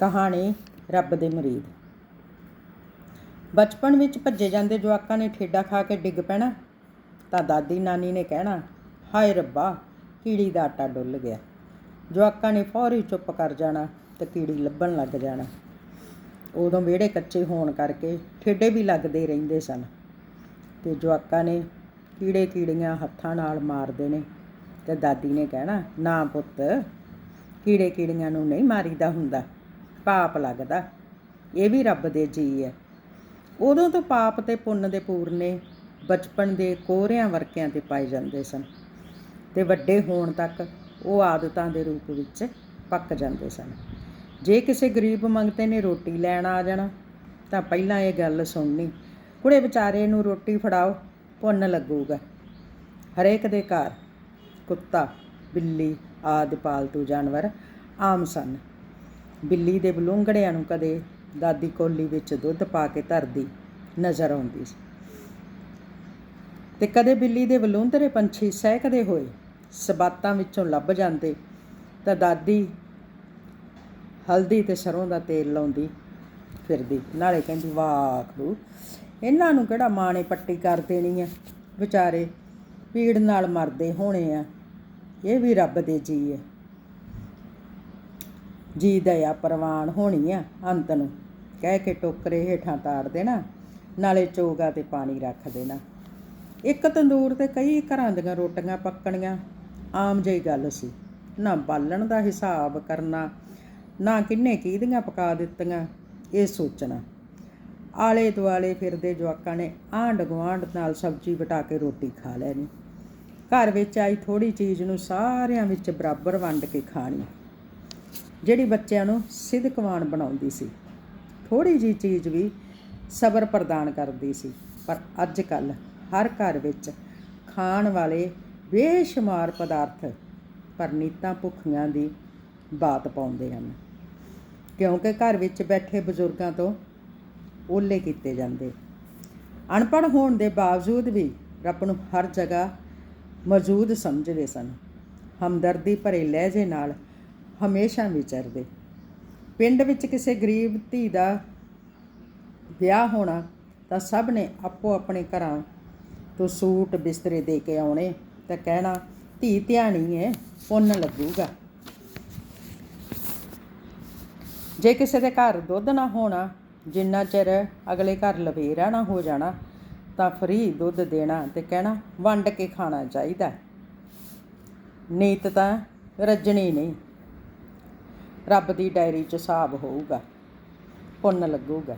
ਕਹਾਣੀ ਰੱਬ ਦੇ ਮੁਰੀਦ। ਬਚਪਨ ਵਿੱਚ ਭੱਜੇ ਜਾਂਦੇ ਜਵਾਕਾਂ ਨੇ ਠੇਡਾ ਖਾ ਕੇ ਡਿੱਗ ਪੈਣਾ, ਤਾਂ ਦਾਦੀ ਨਾਨੀ ਨੇ ਕਹਿਣਾ, ਹਾਏ ਰੱਬਾ, ਕੀੜੀ ਦਾ ਆਟਾ ਡੁੱਲ ਗਿਆ। ਜਵਾਕਾਂ ਨੇ ਫੌਰੀ ਚੁੱਪ ਕਰ ਜਾਣਾ ਤੇ ਕੀੜੀ ਲੱਭਣ ਲੱਗ ਜਾਣਾ। ਉਦੋਂ ਵਿਹੜੇ ਕੱਚੇ ਹੋਣ ਕਰਕੇ ਠੇਡੇ ਵੀ ਲੱਗਦੇ ਰਹਿੰਦੇ ਸਨ ਤੇ ਜਵਾਕਾਂ ਨੇ ਕੀੜੇ ਕੀੜੀਆਂ ਹੱਥਾਂ ਨਾਲ ਮਾਰਦੇ ਨੇ ਤੇ ਦਾਦੀ ਨੇ ਕਹਿਣਾ, ਨਾ ਪੁੱਤ, ਕੀੜੇ ਕੀੜੀਆਂ ਨੂੰ ਨਹੀਂ ਮਾਰੀਦਾ ਹੁੰਦਾ। ਪਾਪ ਲੱਗਦਾ। ਇਹ ਵੀ ਰੱਬ ਦੇ ਜੀ ਹੈ। ਉਦੋਂ ਤੋਂ ਪਾਪ ਤੇ ਪੁੰਨ ਦੇ ਪੂਰਨੇ ਬਚਪਨ ਦੇ ਕੋਹਰਿਆਂ ਵਰਕਿਆਂ ਤੇ ਪਾਏ ਜਾਂਦੇ ਸਨ ਤੇ ਵੱਡੇ ਹੋਣ ਤੱਕ ਉਹ ਆਦਤਾਂ ਦੇ ਰੂਪ ਵਿੱਚ ਪੱਕ ਜਾਂਦੇ ਸਨ। ਜੇ ਕਿਸੇ ਗਰੀਬ ਮੰਗਤੇ ਨੇ ਰੋਟੀ ਲੈਣ ਆ ਜਾਣਾ, ਤਾਂ ਪਹਿਲਾਂ ਇਹ ਗੱਲ ਸੁਣਨੀ, ਕੁੜੇ ਵਿਚਾਰੇ ਨੂੰ ਰੋਟੀ ਫੜਾਓ, ਪੁੰਨ ਲੱਗੂਗਾ। ਹਰੇਕ ਦੇ ਘਰ ਕੁੱਤਾ, ਬਿੱਲੀ ਆਦਿ ਪਾਲਤੂ ਜਾਨਵਰ ਆਮ ਸਨ। ਬਿੱਲੀ ਦੇ ਬਲੂੰਗੜਿਆਂ ਨੂੰ ਕਦੇ ਦਾਦੀ ਕੋਲੀ ਵਿੱਚ ਦੁੱਧ ਪਾ ਕੇ ਧਰਦੀ ਨਜ਼ਰ ਆਉਂਦੀ ਸੀ। ਤੇ ਕਦੇ ਬਿੱਲੀ ਦੇ ਬਲੂੰਦਰੇ ਪੰਛੀ ਸਹਿਕਦੇ ਹੋਏ ਸਬਾਤਾਂ ਵਿੱਚੋਂ ਲੱਭ ਜਾਂਦੇ, ਤਾਂ ਦਾਦੀ ਹਲਦੀ ਤੇ ਸਰੋਂ ਦਾ ਤੇਲ ਲਾਉਂਦੀ ਫਿਰਦੀ। ਨਾਲੇ ਕਹਿੰਦੀ, ਵਾਹ ਖਰੂ ਇਹਨਾਂ ਨੂੰ ਕਿਹੜਾ ਮਾਂ ਨੇ ਪੱਟੀ ਕਰ ਦੇਣੀ ਆ? ਵਿਚਾਰੇ ਪੀੜ ਨਾਲ ਮਰਦੇ ਹੋਣੇ ਆ। ਇਹ ਵੀ ਰੱਬ ਦੇ ਜੀ ਹੈ ਜੀ ਦਇਆ ਪ੍ਰਵਾਨ ਹੋਣੀ ਆ ਅੰਤ ਨੂੰ। ਕਹਿ ਕੇ ਟੋਕਰੇ ਹੇਠਾਂ ਤਾੜ ਦੇਣਾ, ਨਾਲੇ ਚੋਗਾ ਤੇ ਪਾਣੀ ਰੱਖ ਦੇਣਾ। ਇੱਕ ਤੰਦੂਰ ਤੇ ਕਈ ਘਰਾਂ ਦੀਆਂ ਰੋਟੀਆਂ ਪੱਕਣੀਆਂ, ਆਮ ਜਿਹੀ ਗੱਲ ਸੀ। ਨਾ ਬਾਲਣ ਦਾ ਹਿਸਾਬ ਕਰਨਾ, ਨਾ ਕਿੰਨੇ ਕਿਹਦੀਆਂ ਪਕਾ ਦਿੱਤੀਆਂ, ਇਹ ਸੋਚਣਾ। ਆਲੇ ਦੁਆਲੇ ਫਿਰਦੇ ਜਵਾਕਾਂ ਨੇ ਆਂਢ ਗੁਆਂਢ ਨਾਲ ਸਬਜ਼ੀ ਵਟਾ ਕੇ ਰੋਟੀ ਖਾ ਲੈਣੀ। ਘਰ ਵਿੱਚ ਆਈ ਥੋੜੀ ਚੀਜ਼ ਨੂੰ ਸਾਰਿਆਂ ਵਿੱਚ ਬਰਾਬਰ ਵੰਡ ਕੇ ਖਾਣੀ। ਜਿਹੜੀ ਬੱਚਿਆਂ ਨੂੰ ਸਿੱਧਕਵਾਨ ਬਣਾਉਂਦੀ ਸੀ। ਥੋੜੀ ਜੀ ਚੀਜ਼ ਵੀ ਸਬਰ ਪ੍ਰਦਾਨ ਕਰਦੀ ਸੀ। ਪਰ ਅੱਜ ਕੱਲ ਹਰ ਘਰ ਵਿੱਚ ਖਾਣ ਵਾਲੇ ਬੇਸ਼ੁਮਾਰ ਪਦਾਰਥ ਪਰਨੀਤਾਂ ਭੁੱਖੀਆਂ ਦੀ ਬਾਤ ਪਾਉਂਦੇ ਹਨ। ਕਿਉਂਕਿ ਘਰ ਵਿੱਚ ਬੈਠੇ ਬਜ਼ੁਰਗਾਂ ਤੋਂ ਓਲੇ ਕੀਤੇ ਜਾਂਦੇ। ਅਨਪੜ੍ਹ ਹੋਣ ਦੇ ਬਾਵਜੂਦ ਵੀ ਰੱਬ ਨੂੰ ਹਰ ਜਗ੍ਹਾ ਮੌਜੂਦ ਸਮਝਦੇ ਸਨ। ਹਮਦਰਦੀ ਭਰੇ ਲਹਿਜੇ ਨਾਲ ਹਮੇਸ਼ਾ ਵਿਚਰਦੇ। ਪਿੰਡ ਵਿੱਚ ਕਿਸੇ ਗਰੀਬ ਧੀ ਦਾ ਵਿਆਹ ਹੋਣਾ ਤਾਂ ਸਭ ਨੇ ਆਪੋ ਆਪਣੇ ਘਰਾਂ ਤੋਂ ਸੂਟ ਬਿਸਤਰੇ ਦੇ ਕੇ ਆਉਣੇ ਤਾਂ ਕਹਿਣਾ, ਧੀ ਧਿਆਣੀ ਹੈ ਪੁੰਨ ਲੱਗੂਗਾ। ਜੇ ਕਿਸੇ ਦੇ ਘਰ ਦੁੱਧ ਨਾ ਹੋਣਾ, ਜਿੰਨਾ ਚਿਰ ਅਗਲੇ ਘਰ ਲਵੇਰਾ ਨਾ ਹੋ ਜਾਣਾ, ਤਾਂ ਫਰੀ ਦੁੱਧ ਦੇਣਾ ਤੇ ਕਹਿਣਾ, ਵੰਡ ਕੇ ਖਾਣਾ ਚਾਹੀਦਾ ਨੀਤ ਤਾਂ ਰੱਜਣੀ ਨਹੀਂ। ਰੱਬ ਦੀ ਡਾਇਰੀ 'ਚ ਹਿਸਾਬ ਹੋਊਗਾ ਪੁੰਨ ਲੱਗੂਗਾ।